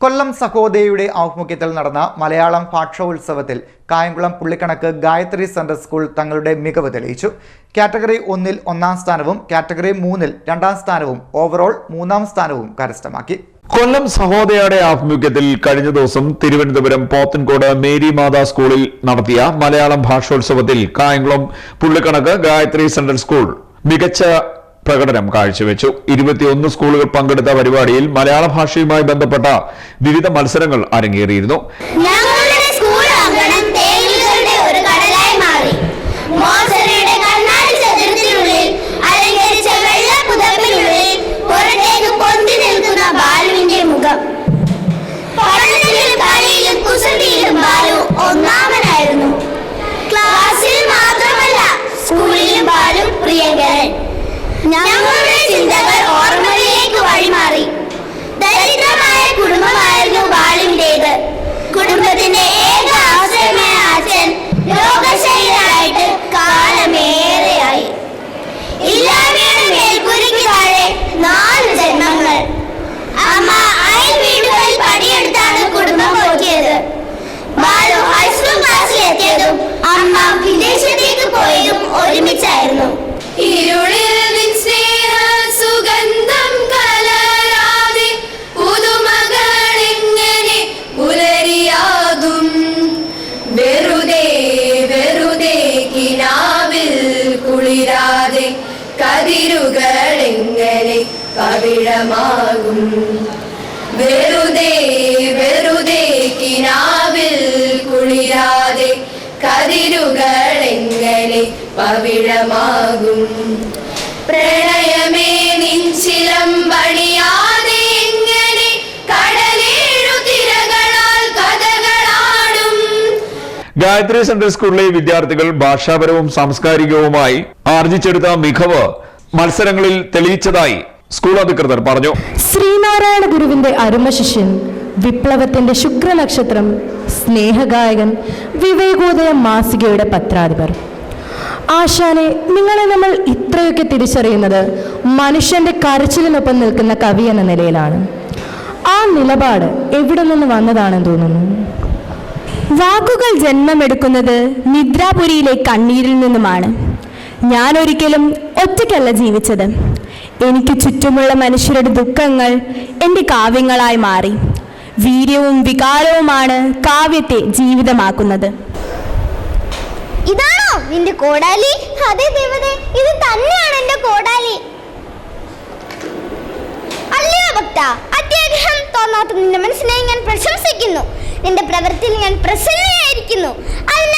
കൊല്ലം സഹോദയയുടെ ആഭിമുഖ്യത്തിൽ നടന്ന മലയാളം ഭാഷോത്സവത്തിൽ കായംകുളം പുള്ളിക്കണക്ക് ഗായത്രി സെൻട്രൽ സ്കൂൾ തങ്ങളുടെ മികവ് തെളിയിച്ചു. കാറ്റഗറി ഒന്നിൽ ഒന്നാം സ്ഥാനവും കാറ്റഗറി മൂന്നിൽ രണ്ടാം സ്ഥാനവും ഓവറോൾ മൂന്നാം സ്ഥാനവും കരസ്ഥമാക്കി. കൊല്ലം സഹോദയയുടെ ആഭിമുഖ്യത്തിൽ കഴിഞ്ഞ ദിവസം തിരുവനന്തപുരം പോത്തൻകോട് മേരി മാതാ സ്കൂളിൽ നടത്തിയ മലയാളം ഭാഷോത്സവത്തിൽ കായംകുളം പുള്ളിക്കണക്ക് ഗായത്രി സെൻട്രൽ സ്കൂൾ മികച്ച പ്രകടനം കാഴ്ചവെച്ചു. ഇരുപത്തിയൊന്ന് സ്കൂളുകൾ പങ്കെടുത്ത പരിപാടിയിൽ മലയാള ഭാഷയുമായി ബന്ധപ്പെട്ട വിവിധ മത്സരങ്ങൾ അരങ്ങേറിയിരുന്നു. കുടുംബത്തിന്റെ കതിരുകളെങ്ങനെ പവിഴമാകും വെറുതെ വെറുതെ കിനാവിൽ കുളിരാതെ കതിരുകളെങ്ങനെ പവിഴമാകും. പ്രണയമേ നിൻചിലമ്പണിയാതെ എങ്ങനെ കടലേഴു തിരകളാൽ കഥകളാടും. ഗായത്രി സെൻട്രൽ സ്കൂളിലെ വിദ്യാർത്ഥികൾ ഭാഷാപരവും സാംസ്കാരികവുമായി ആർജിച്ചെടുത്ത മികവ് മത്സരങ്ങളിൽ തെളിയിച്ചതായി സ്കൂൾ അധികൃതർ പറഞ്ഞു. ശ്രീനാരായണ ഗുരുവിന്റെ അരുമശിഷ്യൻ വിപ്ലവത്തിന്റെ ശുക്രനക്ഷത്രം സ്നേഹഗായകൻ വിവേകോദയ മാസികയുടെ പത്രാധിപർ. ആശാനെ നിങ്ങളെ നമ്മൾ ഇത്രയൊക്കെ തിരിച്ചറിയുന്നത് മനുഷ്യന്റെ കരച്ചിലിനൊപ്പം നിൽക്കുന്ന കവി എന്ന നിലയിലാണ്. ആ നിലപാട് എവിടെ നിന്ന് വന്നതാണെന്ന് തോന്നുന്നു? വാക്കുകൾ ജന്മമെടുക്കുന്നത് നിദ്രാപുരിയിലെ കണ്ണീരിൽ നിന്നുമാണ്. ഞാൻ ഒരിക്കലും ഒറ്റയ്ക്കല്ല ജീവിച്ചത്. എനിക്ക് ചുറ്റുമുള്ള മനുഷ്യരുടെ ദുഃഖങ്ങൾ എന്റെ കാവ്യങ്ങളായി മാറി. വീര്യവും വികാരവുമാണ് കാവ്യത്തെ ജീവിതമാക്കുന്നത്. ഇതാണോ നിന്റെ കോടാലി? അതെ ദേവതേ ഇത് തന്നെയാണ് എന്റെ കോടാലി. അല്ലയോ ഭക്ത അത്യാഗ്രഹം തോന്നാത്ത നിന്റെ മനസ്സിനെ ഞാൻ പ്രശംസിക്കുന്നു. നിന്റെ പ്രവൃത്തിയിൽ ഞാൻ പ്രസന്നയായിരിക്കുന്നു. മൂന്ന്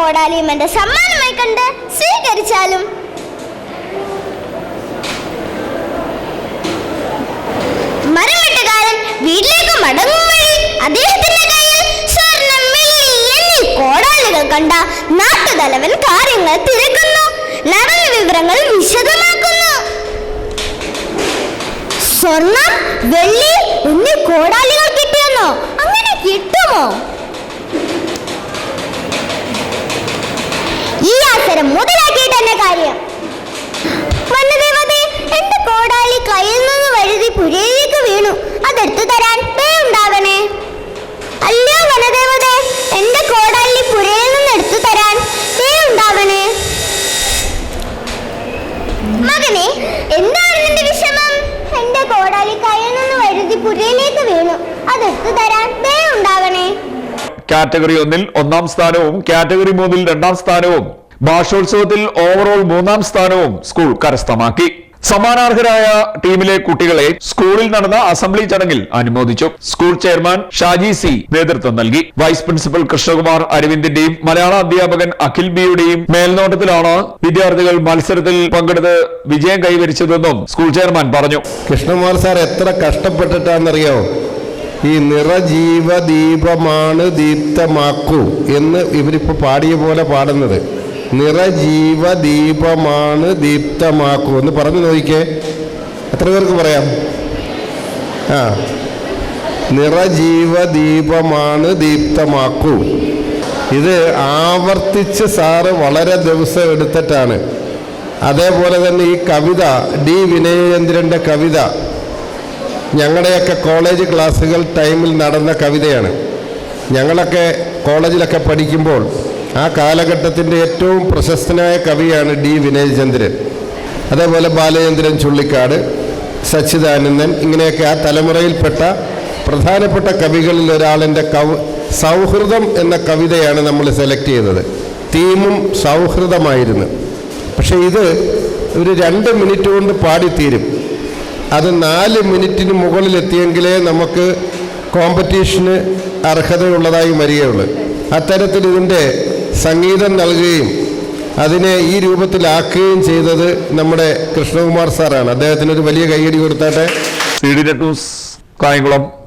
കോടാലിയും എന്റെ സമ്മാനമായി കണ്ട് സ്വീകരിച്ചാലും. മരമെട്ടുകാരൻ ഈ അവസരം മുതലാക്കിയിട്ട് കാര്യം? വനദേവതേ എന്റെ കോടാലി കയ്യിൽ നിന്ന് വഴുതി പുഴയിലേക്ക് വീണു. അതെടുത്തു തരാൻ ദേ ഉണ്ടാവണേ അല്ലയോ വനദേവതേ എന്റെ കോടാലി പുഴയിൽ നിന്ന് എടുത്തു തരാൻ ദേ ഉണ്ടാവണേ മകനെ എന്താണ് നിന്റെ വിഷമം? എന്റെ കോടാലി കയ്യിൽ നിന്ന് വഴുതി പുഴയിലേക്ക് വീണു. അതെടുത്തു തരാൻ ദേ ഉണ്ടാവണേ കാറ്റഗറി ഒന്നിൽ ഒന്നാം സ്ഥാനവും കാറ്റഗറി മൂന്നിൽ രണ്ടാം സ്ഥാനവും. ഭാഷോത്സവത്തിൽ ഓവറോൾ മൂന്നാം സ്ഥാനവും സ്കൂൾ കരസ്ഥമാക്കി. സമ്മാനാർഹരായ ടീമിലെ കുട്ടികളെ സ്കൂളിൽ നടന്ന അസംബ്ലി ചടങ്ങിൽ അനുമോദിച്ചു. സ്കൂൾ ചെയർമാൻ ഷാജി സി നേതൃത്വം നൽകി. വൈസ് പ്രിൻസിപ്പൽ കൃഷ്ണകുമാർ അരവിന്ദിന്റെയും മലയാള അധ്യാപകൻ അഖിൽ ബിയുടെയും മേൽനോട്ടത്തിലാണ് വിദ്യാർത്ഥികൾ മത്സരത്തിൽ പങ്കെടുത്ത് വിജയം കൈവരിച്ചതെന്നും സ്കൂൾ ചെയർമാൻ പറഞ്ഞു. കൃഷ്ണകുമാർ സാർ എത്ര കഷ്ടപ്പെട്ടിട്ടാണെന്നറിയോ? ഈ നിറജീവ ദീപമാണ് ദീപ്തമാക്കൂ എന്ന് ഇവരിപ്പോൾ പാടിയ പോലെ പാടുന്നത്. നിറജീവദീപമാണ് ദീപ്തമാക്കൂ എന്ന് പറഞ്ഞു നോക്കിക്കേ. എത്ര പേർക്ക് പറയാം? ആ. നിറജീവദീപമാണ് ദീപ്തമാക്കൂ. ഇത് ആവർത്തിച്ച് സാറ് വളരെ ദിവസം എടുത്തിട്ടാണ്. അതേപോലെ തന്നെ ഈ കവിത ഡി വിനയചന്ദ്രന്റെ കവിത ഞങ്ങളുടെയൊക്കെ കോളേജ് ക്ലാസ്സുകൾ ടൈമിൽ നടന്ന കവിതയാണ്. ഞങ്ങളൊക്കെ കോളേജിലൊക്കെ പഠിക്കുമ്പോൾ ആ കാലഘട്ടത്തിന്റെ ഏറ്റവും പ്രശസ്തനായ കവിയാണ് ഡി വിനയചന്ദ്രൻ. അതേപോലെ ബാലചന്ദ്രൻ ചുള്ളിക്കാട് സച്ചിദാനന്ദൻ ഇങ്ങനെയൊക്കെ ആ തലമുറയിൽപ്പെട്ട പ്രധാനപ്പെട്ട കവികളിൽ ഒരാളിന്റെ കവ് സൗഹൃദം എന്ന കവിതയാണ് നമ്മൾ സെലക്ട് ചെയ്തത്. തീമും സൗഹൃദമായിരുന്നു. പക്ഷേ ഇത് ഒരു രണ്ട് മിനിറ്റ് കൊണ്ട് പാടിത്തീരും. അത് നാല് മിനിറ്റിന് മുകളിലെത്തിയെങ്കിലേ നമുക്ക് കോമ്പറ്റീഷന് അർഹതയുള്ളതായി വരികയുള്ളൂ. അത്തരത്തിൽ ഇതിന്റെ സംഗീതം നൽകുകയും അതിനെ ഈ രൂപത്തിലാക്കുകയും ചെയ്തത് നമ്മുടെ കൃഷ്ണകുമാർ സാറാണ്. അദ്ദേഹത്തിന് ഒരു വലിയ കൈയടി കൊടുത്താട്ടെ. കായംകുളം.